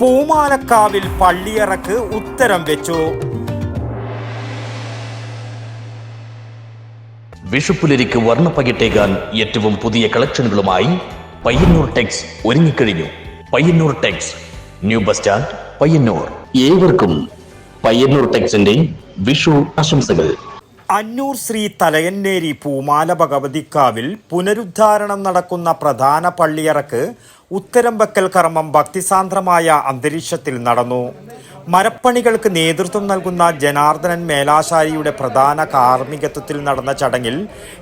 പൂമാലക്കാവിൽ പള്ളിയറക്ക് ഉത്തരം വെച്ചു. വിഷുപ്പുലരിക്ക് വർണപ്പകിട്ടേകാൻ ഏറ്റവും പുതിയ കളക്ഷനുകളുമായി പയ്യന്നൂർ ടെക്സ് ഒരുങ്ങിക്കഴിഞ്ഞു. Payyanur Tex new bus stand Payyanur. ഏവർക്കും പയ്യന്നൂർ ടെക്സിന്റെ വിഷു ആശംസകൾ. അന്നൂർ ശ്രീ തലയന്നേരി പൂമാല ഭഗവതിക്കാവിൽ പുനരുദ്ധാരണം നടക്കുന്ന പ്രധാന പള്ളിയറക്ക് ഉത്തരം വെക്കൽ കർമ്മം ഭക്തിസാന്ദ്രമായ അന്തരീക്ഷത്തിൽ നടന്നു. മരപ്പണികൾക്ക് നേതൃത്വം നൽകുന്ന ജനാർദ്ദനൻ മേലാശാരിയുടെ പ്രധാന കാർമ്മികത്വത്തിൽ നടന്ന ചടങ്ങിൽ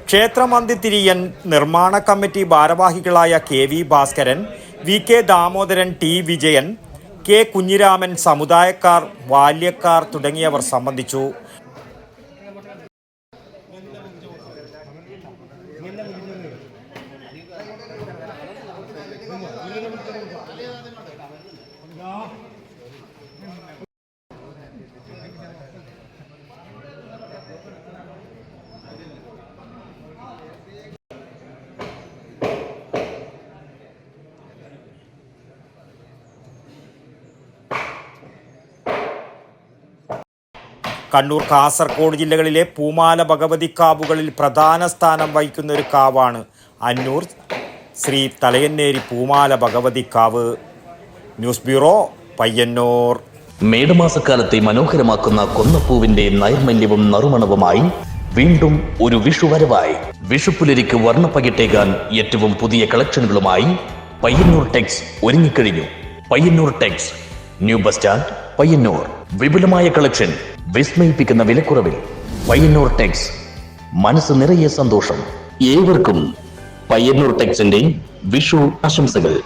ക്ഷേത്രമന്ദിത്തിരിയൻ നിർമ്മാണ കമ്മിറ്റി ഭാരവാഹികളായ K V Bhaskaran V K Damodaran T Vijayan K Kunhiraman സമുദായക്കാർ ബാല്യക്കാർ തുടങ്ങിയവർ സംബന്ധിച്ചു. ഇങ്ങനെ കണ്ണൂർ കാസർഗോഡ് ജില്ലകളിലെ പൂമാല ഭഗവതി കാവുകളിൽ പ്രധാന സ്ഥാനം വഹിക്കുന്ന ഒരു കാവാണ് അന്നൂർ ശ്രീ തലയന്നേരി പൂമാല ഭഗവതി കാവ്. News bureau Payyanur. മേടമാസക്കാലത്തെ മനോഹരമാക്കുന്ന കൊന്നപ്പൂവിന്റെ നൈർമല്യവും നറുമണവുമായി വീണ്ടും ഒരു വിഷു വരവായി. വിഷുപ്പുലരിക്ക് വർണപ്പകിട്ടേകാൻ ഏറ്റവും പുതിയ കളക്ഷനുകളുമായി പയ്യന്നൂർ ടെക്സ് ഒരുങ്ങിക്കഴിഞ്ഞു. Payyanur Tex new bus stand Payyanur. വിപുലമായ കളക്ഷൻ വിസ്മയിപ്പിക്കുന്ന വിലക്കുറവിൽ പയ്യന്നൂർ ടെക്സ്. മനസ്സ് നിറയെ സന്തോഷം. ഏവർക്കും പയ്യന്നൂർ ടെക്സിന്റെ വിഷു ആശംസകൾ.